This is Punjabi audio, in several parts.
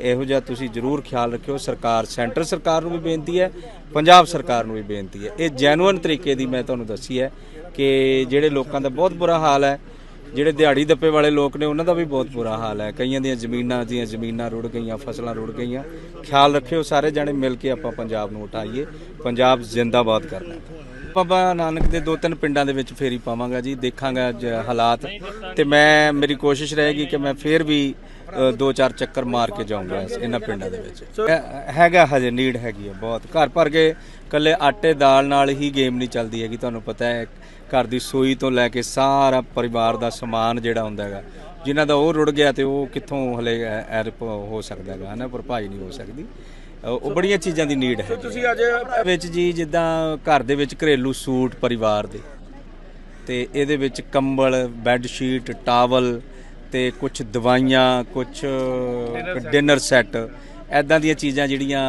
ਇਹੋ ਜਿਹਾ ਤੁਸੀਂ ਜ਼ਰੂਰ ਖਿਆਲ ਰੱਖਿਓ, ਸਰਕਾਰ, ਸੈਂਟਰ ਸਰਕਾਰ ਨੂੰ ਵੀ ਬੇਨਤੀ ਹੈ, ਪੰਜਾਬ ਸਰਕਾਰ ਨੂੰ ਵੀ ਬੇਨਤੀ ਹੈ। ਇਹ ਜੈਨੂਅਨ ਤਰੀਕੇ ਦੀ ਮੈਂ ਤੁਹਾਨੂੰ ਦੱਸੀ ਹੈ ਕਿ ਜਿਹੜੇ ਲੋਕਾਂ ਦਾ ਬਹੁਤ ਬੁਰਾ ਹਾਲ ਹੈ, ਜਿਹੜੇ ਦਿਹਾੜੀ ਦੱਪੇ ਵਾਲੇ ਲੋਕ ਨੇ, ਉਹਨਾਂ ਦਾ ਵੀ ਬਹੁਤ ਬੁਰਾ ਹਾਲ ਹੈ। ਕਈਆਂ ਦੀਆਂ ਜ਼ਮੀਨਾਂ ਦੀਆਂ ਜ਼ਮੀਨਾਂ ਰੁੜ ਗਈਆਂ, ਫਸਲਾਂ ਰੁੜ ਗਈਆਂ। ਖਿਆਲ ਰੱਖਿਓ ਸਾਰੇ ਜਣੇ ਮਿਲ ਕੇ ਆਪਾਂ ਪੰਜਾਬ ਨੂੰ ਉਠਾਈਏ। ਪੰਜਾਬ ਜ਼ਿੰਦਾਬਾਦ ਕਰਨਾ ਬਾਬਾ ਨਾਨਕ ਦੇ ਦੋ ਤਿੰਨ ਪਿੰਡਾਂ ਦੇ ਵਿੱਚ ਫੇਰੀ ਪਾਵਾਂਗਾ ਜੀ, ਦੇਖਾਂਗਾ ਅੱਜ ਹਾਲਾਤ। ਤੇ ਮੈਂ, ਮੇਰੀ ਕੋਸ਼ਿਸ਼ ਰਹੇਗੀ ਕਿ ਮੈਂ ਫੇਰ ਵੀ ਦੋ ਚਾਰ ਚੱਕਰ ਮਾਰ ਕੇ ਜਾਊਂਗਾ ਇਹਨਾਂ ਪਿੰਡਾਂ ਦੇ ਵਿੱਚ। ਹੈਗਾ ਹਜੇ ਨੀਡ ਹੈਗੀ ਹੈ ਬਹੁਤ। ਘਰ ਭਰ ਕੇ ਕੱਲੇ ਆਟੇ ਦਾਲ ਨਾਲ ਹੀ ਗੇਮ ਨਹੀਂ ਚੱਲਦੀ ਹੈਗੀ ਤੁਹਾਨੂੰ ਪਤਾ ਹੈ। ਘਰ ਦੀ ਸੂਈ ਤੋਂ ਲੈ ਕੇ ਸਾਰਾ ਪਰਿਵਾਰ ਦਾ ਸਮਾਨ ਜਿਹੜਾ ਹੁੰਦਾ ਹੈਗਾ ਜਿਨ੍ਹਾਂ ਦਾ ਉਹ ਰੁੜ ਗਿਆ ਤੇ ਉਹ ਕਿੱਥੋਂ ਹਲੇ ਐਰਪ ਹੋ ਸਕਦਾ ਹੈਗਾ ਹਨਾ? ਭਰਪਾਈ ਨਹੀਂ ਹੋ ਸਕਦੀ। ਉਹ ਬੜੀਆਂ ਚੀਜ਼ਾਂ ਦੀ ਨੀਡ ਹੈ ਤੁਸੀਂ ਅੱਜ ਵਿੱਚ ਜੀ ਜਿੱਦਾਂ ਘਰ ਦੇ ਵਿੱਚ ਘਰੇਲੂ ਸੂਟ ਪਰਿਵਾਰ ਦੇ ਤੇ ਇਹਦੇ ਵਿੱਚ ਕੰਬਲ ਬੈੱਡ ਸ਼ੀਟ ਟਾਵਲ ਤੇ ਕੁਝ ਦਵਾਈਆਂ ਕੁਝ ਡਿਨਰ ਸੈੱਟ ਐਦਾਂ ਦੀਆਂ ਚੀਜ਼ਾਂ ਜਿਹੜੀਆਂ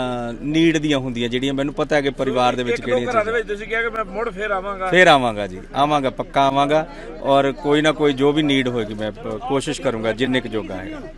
ਨੀਡ ਦੀਆਂ ਹੁੰਦੀਆਂ ਜਿਹੜੀਆਂ ਮੈਨੂੰ ਪਤਾ ਹੈ ਕਿ ਪਰਿਵਾਰ ਦੇ ਵਿੱਚ ਦੋ ਕਿਹੜੀਆਂ ਘਰਾਂ ਦੇ ਚੀਜ਼ਾਂ ਵਿੱਚ ਤੁਸੀਂ ਕਿਹਾ ਕਿ ਮੈਂ ਮੁੜ ਫੇਰ ਆਵਾਂਗਾ। ਫੇਰ ਆਵਾਂਗਾ ਜੀ ਆਵਾਂਗਾ ਪੱਕਾ ਆਵਾਂਗਾ ਔਰ ਕੋਈ ਨਾ ਕੋਈ ਜੋ ਵੀ ਨੀਡ ਹੋਏਗੀ ਮੈਂ ਕੋਸ਼ਿਸ਼ ਕਰੂੰਗਾ ਜਿੰਨੇ ਕੁ ਜੋਗਾ ਹੈ